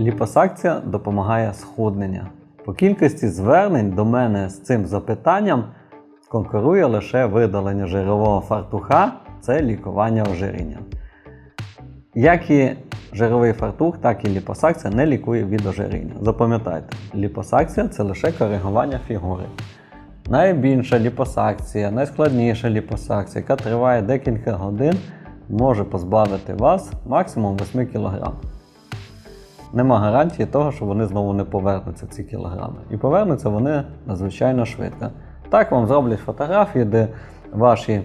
Ліпосакція допомагає схуднення. По кількості звернень до мене з цим запитанням конкурує лише видалення жирового фартуха це лікування ожиріння. Як і жировий фартух, так і ліпосакція не лікує від ожиріння. Запам'ятайте, ліпосакція це лише коригування фігури. Найбільша ліпосакція, найскладніша ліпосакція, яка триває декілька годин, може позбавити вас максимум 8 кг. Нема гарантії того, що вони знову не повернуться ці кілограми. І повернуться вони надзвичайно швидко. Так вам зроблять фотографії, де ваші е,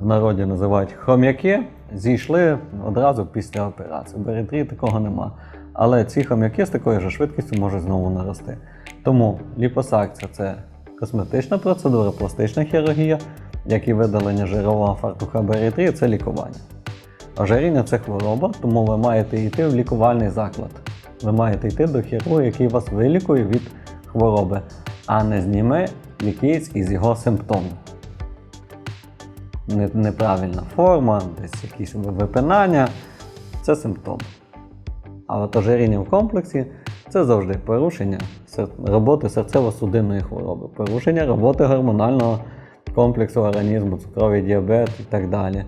в народі називають хом'яки, зійшли одразу після операції. В баріатрії такого нема. Але ці хом'яки з такою ж швидкістю можуть знову нарости. Тому ліпосакція це косметична процедура, пластична хірургія, як і видалення жирового фартуха баріатрії це лікування. Ожиріння це хвороба, тому ви маєте йти в лікувальний заклад. Ви маєте йти до хірурга, який вас вилікує від хвороби, а не зніме якийсь із його симптомів. Неправильна форма, десь якісь випинання це симптом. А от ожиріння в комплексі це завжди порушення роботи серцево-судинної хвороби, порушення роботи гормонального комплексу організму, цукровий діабет і так далі.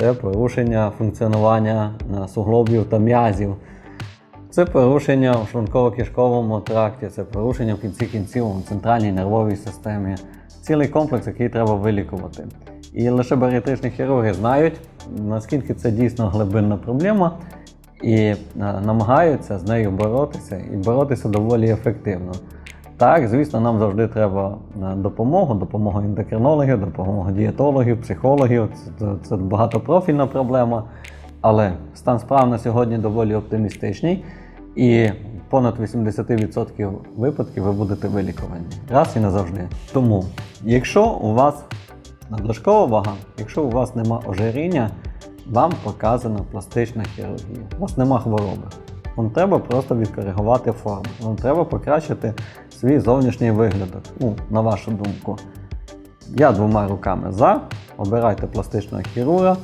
Це порушення функціонування е, суглобів та м'язів. Це порушення в шлунково-кишковому тракті, це порушення в кінці кінців у центральній нервовій системі. Цілий комплекс, який треба вилікувати. І лише баріатричні хірурги знають, наскільки це дійсно глибинна проблема, і е, намагаються з нею боротися і боротися доволі ефективно. Так, звісно, нам завжди треба е, допомогу, допомогу ендокринологів, допомогу дієтологів, психологів. Це, це багатопрофільна проблема. Але стан справ на сьогодні доволі оптимістичний, і понад 80% випадків ви будете вилікувані раз і назавжди. Тому, якщо у вас надлишкова вага, якщо у вас нема ожиріння, вам показана пластична хірургія. У вас нема хвороби. Вам треба просто відкоригувати форму. Вам треба покращити свій зовнішній вигляд. Ну, на вашу думку. Я двома руками за. Обирайте пластичного хірурга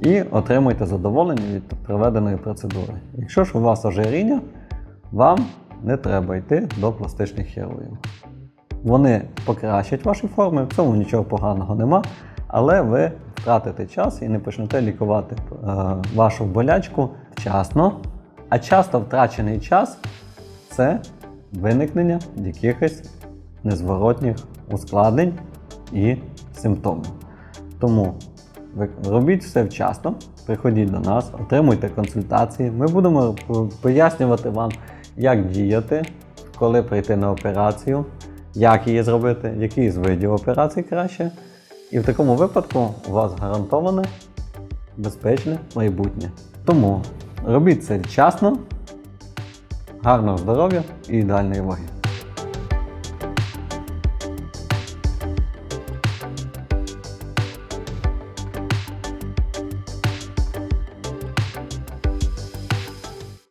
і отримуйте задоволення від проведеної процедури. Якщо ж у вас ожиріння, вам не треба йти до пластичних хірургів. Вони покращать ваші форми, в цьому нічого поганого нема, але ви втратите час і не почнете лікувати е, вашу болячку вчасно. А часто втрачений час це виникнення якихось незворотніх ускладнень і симптомів. Тому робіть все вчасно, приходіть до нас, отримуйте консультації. Ми будемо пояснювати вам, як діяти, коли прийти на операцію, як її зробити, який з видів операцій краще. І в такому випадку у вас гарантоване безпечне майбутнє. Тому робіть це вчасно, гарного здоров'я і ідеальної ваги.